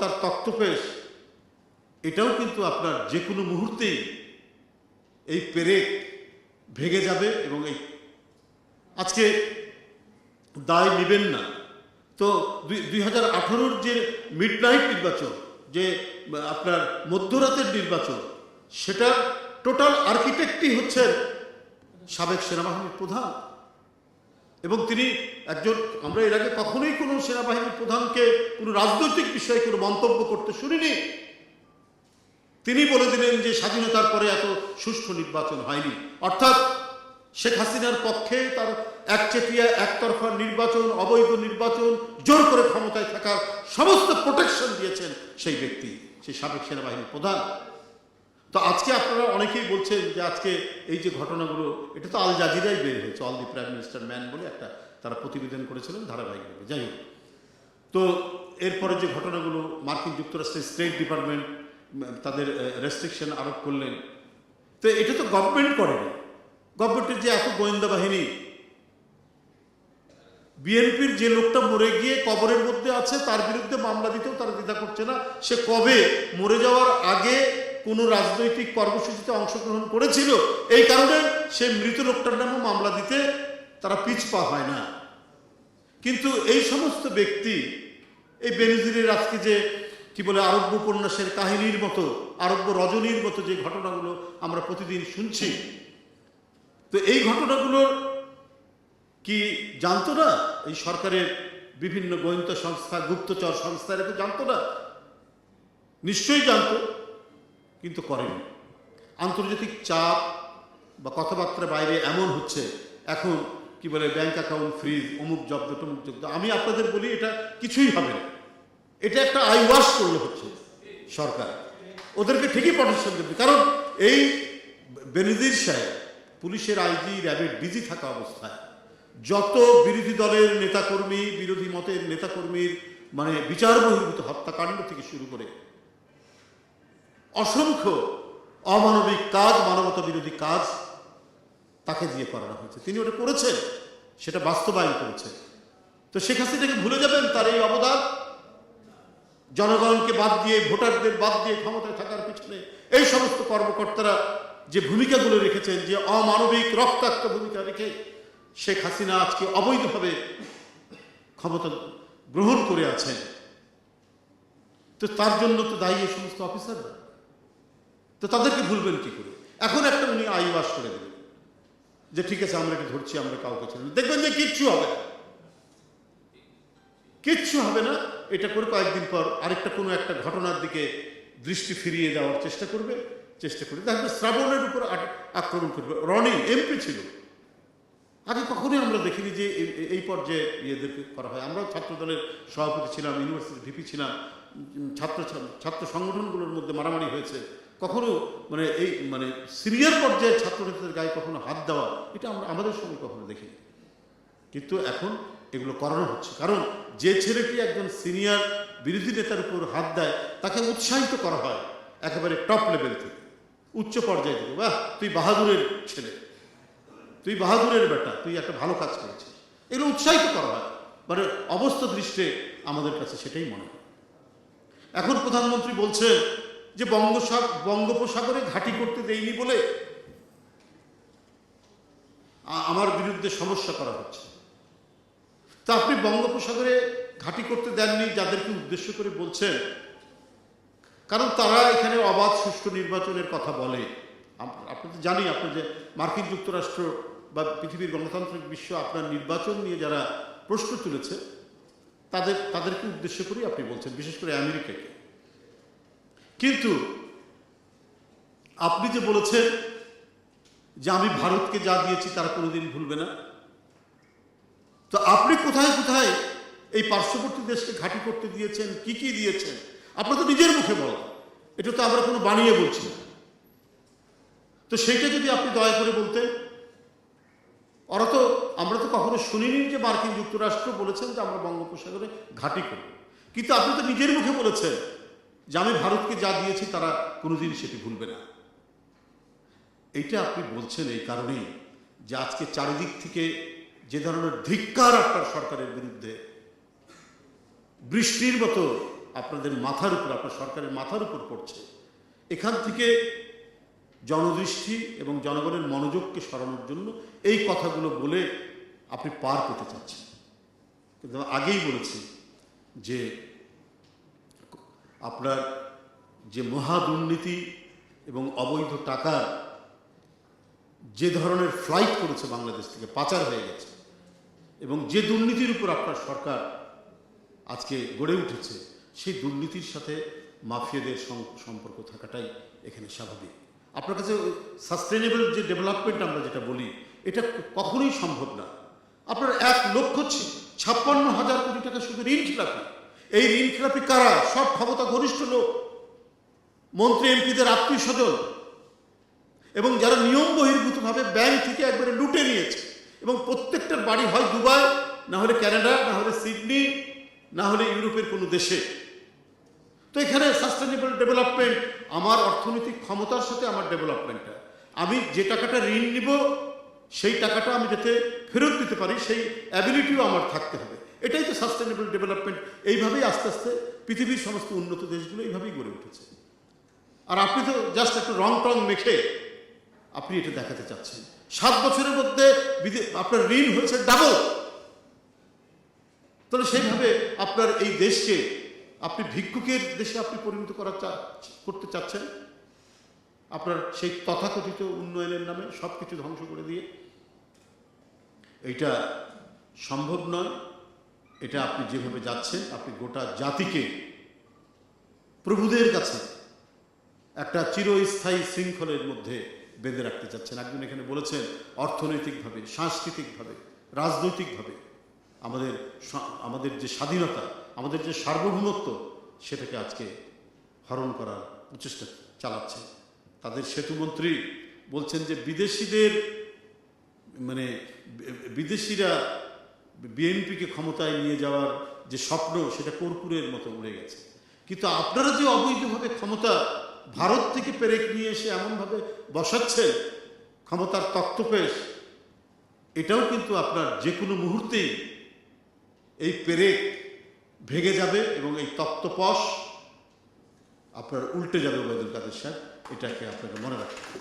ক্ষমতার তক্তপেশ এটাও কিন্তু আপনার যে কোনো মুহূর্তেই এই পেরেক ভেঙে যাবে এবং এই আজকে দায় নেবেন না। তো দুই হাজার আঠারোর যে মিড নাইট নির্বাচন, যে আপনার মধ্যরাতের নির্বাচন, সেটা টোটাল আর্কিটেক্টই হচ্ছে সাবেক সেনাবাহিনীর প্রধান। এবং তিনি একজন, আমরা এর আগে কখনোই কোনো সেনাবাহিনীর প্রধানকে, কোনো রাজনৈতিক বিষয়ে কোনো মন্তব্য করতে শুনিনি। তিনি বলে দিলেন যে স্বাধীনতার পরে এত সুষ্ঠু নির্বাচন হয়নি। অর্থাৎ শেখ হাসিনার পক্ষে তার একচেটিয়া, একতরফা নির্বাচন, অবৈধ নির্বাচন, জোর করে ক্ষমতায় থাকার সমস্ত প্রোটেকশন দিয়েছেন সেই ব্যক্তি, সেই সাবেক সেনাবাহিনীর প্রধান। তো আজকে আপনারা অনেকেই বলছেন যে আজকে এই যে ঘটনাগুলো, এটা তো আল জাজিরাই বের হয়েছে, all the prime minister man বলে একটা তারা প্রতিবেদন করেছিলেন ধারাবাহিকভাবে। যাই হোক, তো এরপরে যে ঘটনাগুলো, মার্কিন যুক্তরাষ্ট্রের স্টেট ডিপার্টমেন্ট তাদের রেস্ট্রিকশন আরোপ করলেন। তো এটা তো গভর্নমেন্ট করেনি। গভর্নমেন্টের যে এত গোয়েন্দা বাহিনী, বিএনপির যে লোকটা মরে গিয়ে কবরের মধ্যে আছে, তার বিরুদ্ধে মামলা দিতেও তারা দ্বিধা করছে না। সে কবে মরে যাওয়ার আগে কোনো রাজনৈতিক কর্মসূচিতে অংশগ্রহণ করেছিল, এই কারণে সে মৃত লোকটার নামও মামলা দিতে তারা পিছপা হয় না। কিন্তু এই সমস্ত ব্যক্তি, এই বেনজিরের আজকে যে কি বলে আরব্য উপন্যাসের কাহিনীর মতো, আরব্য রজনীর মতো যে ঘটনাগুলো আমরা প্রতিদিন শুনছি, তো এই ঘটনাগুলোর কি জানতো না? এই সরকারের বিভিন্ন গোয়েন্দা সংস্থা, গুপ্তচর সংস্থা তো জানতো না। নিশ্চয়ই জানতো। কিন্তু করেনি। আন্তর্জাতিক চাপ বা কথাবার্তার বাইরে এমন হচ্ছে, এখন কি বলে ব্যাংক অ্যাকাউন্ট ফ্রিজ অমুক জব্দ টমুক জব্দ। আমি আপনাদের বলি, এটা কিছুই হবে না। এটা একটা আই ওয়াশ করলে হচ্ছে সরকার। ওদেরকে ঠিকই প্রটেকশন দেবে। কারণ এই বেনজির সাহেব, পুলিশের আইজি, র্যাবের ডিজি থাকা অবস্থায়, যত বিরোধী দলের নেতাকর্মী, বিরোধী মতের নেতাকর্মীর মানে বিচার বহির্ভূত হত্যাকাণ্ড থেকে শুরু করে অসংখ্য অমানবিক কাজ মানবতা বিরোধী কাজ তাকে দিয়ে করানো হয়েছে। তিনি ওটা করেছেন, সেটা বাস্তবায়ন করেছেন। তো শেখ হাসিনাকে ভুলে যাবেন তার এই অবদান। জনগণকে বাদ দিয়ে, ভোটারদের বাদ দিয়ে ক্ষমতায় থাকার পিছনে এই সমস্ত কর্মকর্তারা যে ভূমিকাগুলো রেখেছেন, যে অমানবিক রক্তাক্ত ভূমিকা রেখে শেখ হাসিনা আজকে অবৈধভাবে ক্ষমতা গ্রহণ করে আছেন। তো তার জন্য তো দায়ী এই সমস্ত অফিসাররা। তো তাদেরকে ভুলবেন কি করে? এখন একটা উনি আইওয়াস করে দেবেন যে, ঠিক আছে, আমরা ধরছি, আমরা কাউকে দিই। দেখবেন যে কিচ্ছু হবে কিচ্ছু হবে না। এটা করে কয়েকদিন পর আরেকটা কোনো একটা ঘটনার দিকে দৃষ্টি ফিরিয়ে দেওয়ার চেষ্টা করবে চেষ্টা করবে। দেখবে শ্রাবণের উপর আক্রমণ করবে। রনি এমপি ছিল। আগে কখনোই আমরা দেখিনি যে এই- পর্যায়ে ইয়েদেরকে করা হয়। আমরাও ছাত্র দলের সভাপতি ছিলাম, ইউনিভার্সিটির ভিপি ছিলাম। ছাত্র ছাত্র সংগঠনগুলোর মধ্যে মারামারি হয়েছে। কখনো মানে এই মানে সিনিয়র পর্যায়ে ছাত্রনেতাদের গায়ে কখনো হাত দেওয়া, এটা আমরা আমাদের সঙ্গে কখনো দেখিনি। কিন্তু এখন এগুলো করানো হচ্ছে। কারণ যে ছেলেটি একজন সিনিয়র বিরোধী নেতার উপর হাত দেয়, তাকে উৎসাহিত করা হয় একেবারে টপ লেভেল থেকে, উচ্চ পর্যায়ে থেকে। বাহ, তুই বাহাদুরের ছেলে, তুই বাহাদুরের বেটা, তুই একটা ভালো কাজ করেছিস। এগুলো উৎসাহিত করা হয়। মানে অবস্থা দৃষ্টে আমাদের কাছে সেটাই মনে হয়। এখন প্রধানমন্ত্রী বলছেন যে বঙ্গোসাগ বঙ্গোপসাগরে ঘাঁটি করতে দেয়নি বলে আমার বিরুদ্ধে সমস্যা করা হচ্ছে। তা আপনি বঙ্গোপসাগরে ঘাঁটি করতে দেননি যাদেরকে উদ্দেশ্য করে বলছেন? কারণ তারা এখানে অবাধ সুষ্ঠু নির্বাচনের কথা বলে। আপনি তো জানি আপনি যে মার্কিন যুক্তরাষ্ট্র বা পৃথিবীর গণতান্ত্রিক বিশ্ব আপনার নির্বাচন নিয়ে যারা প্রশ্ন তুলেছে, তাদের তাদেরকে উদ্দেশ্য করেই আপনি বলছেন, বিশেষ করে আমেরিকাকে। কিন্তু আপনি যে বলেছেন যে আমি ভারতকে যা দিয়েছি তারা কোনোদিন ভুলবে না, তো আপনি কোথায় কোথায় এই পার্শ্ববর্তী দেশকে ঘাঁটি করতে দিয়েছেন, কি কি দিয়েছেন? আপনার তো নিজের মুখে বলা। এটা তো আমরা কোনো বানিয়ে বলছি না। তো সেইটা যদি আপনি দয়া করে বলতেন, ওরা তো, আমরা তো কখনো শুনিনি যে মার্কিন যুক্তরাষ্ট্র বলেছেন যে আমরা বঙ্গোপসাগরে ঘাঁটি করব। কিন্তু আপনি তো নিজের মুখে বলেছেন যে আমি ভারতকে যা দিয়েছি তারা কোনোদিন সেটি ভুলবে না। এইটা আপনি বলছেন এই কারণেই যে আজকে চারিদিক থেকে যে ধরনের ধিক্কার আপনার সরকারের বিরুদ্ধে, বৃষ্টির মতো আপনাদের মাথার উপর, আপনার সরকারের মাথার উপর পড়ছে, এখান থেকে জনদৃষ্টি এবং জনগণের মনোযোগকে সরানোর জন্য এই কথাগুলো বলে আপনি পার পেতে চাচ্ছেন। কিন্তু আগেই বলেছি যে আপনার যে মহা দুর্নীতি এবং অবৈধ টাকা যে ধরনের ফ্লাইট করেছে বাংলাদেশ থেকে, পাচার হয়ে গেছে, এবং যে দুর্নীতির উপর আপনার সরকার আজকে গড়ে উঠেছে, সেই দুর্নীতির সাথে মাফিয়াদের সম্পর্ক থাকাটাই এখানে স্বাভাবিক। আপনার কাছে সাস্টেনেবল যে ডেভেলপমেন্ট আমরা যেটা বলি, এটা কখনোই সম্ভব না। আপনার এক লক্ষ ছাপ্পান্ন হাজার কোটি টাকা শুধু ঋণ খেলাপি এই ঋণ খেলাপি কারা? সব ক্ষমতা ঘনিষ্ঠ লোক। মন্ত্রী, এমপিদের আত্মীয় স্বজন। এবং যারা নিয়ম বহির্ভূতভাবে ব্যাংক থেকে একবারে লুটে নিয়েছে। এবং প্রত্যেকটার বাড়ি হয় দুবাই, না হলে ক্যানাডা, না হলে সিডনি, না হলে ইউরোপের কোনো দেশে। তো এখানে সাস্টেনেবল ডেভেলপমেন্ট আমার অর্থনৈতিক ক্ষমতার সাথে আমার ডেভেলপমেন্টটা আমি যে টাকাটা ঋণ নিব, সেই টাকাটা আমি যাতে ফেরত দিতে পারি, সেই অ্যাবিলিটিও আমার থাকতে হবে। এটাই তো সাস্টেনেবল ডেভেলপমেন্ট এইভাবেই আস্তে আস্তে পৃথিবীর সমস্ত উন্নত দেশগুলো এইভাবেই গড়ে উঠেছে। আর আপনি তো জাস্ট একটু রং টং মেখে আপনি এটা দেখাতে চাচ্ছেন। সাত বছরের মধ্যে আপনার ঋণ হয়েছে ডাবল তাহলে সেইভাবে আপনার এই দেশকে আপনি ভিক্ষুকের দেশে আপনি পরিণত করার করতে চাচ্ছেন? আপনার সেই তথাকথিত উন্নয়নের নামে সব কিছু ধ্বংস করে দিয়ে। এইটা সম্ভব নয়। এটা আপনি যেভাবে যাচ্ছেন, আপনি গোটা জাতিকে প্রভুদের কাছে একটা চিরস্থায়ী শৃঙ্খলের মধ্যে বেঁধে রাখতে চাচ্ছেন। একজন এখানে বলেছেন, অর্থনৈতিকভাবে, সাংস্কৃতিকভাবে, রাজনৈতিকভাবে আমাদের আমাদের যে স্বাধীনতা, আমাদের যে সার্বভৌমত্ব, সেটাকে আজকে হরণ করার প্রচেষ্টা চালাচ্ছে। তাদের সেতুমন্ত্রী বলছেন যে, বিদেশিদের মানে বিদেশিরা বিএনপিকে ক্ষমতায় নিয়ে যাওয়ার যে স্বপ্ন, সেটা কর্পূরের মতো উড়ে গেছে কিন্তু আপনারা যে অবৈধভাবে ক্ষমতা ভারত থেকে পেরেক নিয়ে এসে এমনভাবে বসাচ্ছেন, ক্ষমতার তত্ত্বপেশ এটাও কিন্তু আপনার যে কোনো মুহূর্তেই এই পেরেক ভেঙে যাবে এবং এই তত্ত্বপশ আপনার উল্টে যাবে ওবায়দুল কাদের সাহেব এটাকে আপনাকে মনে রাখতে।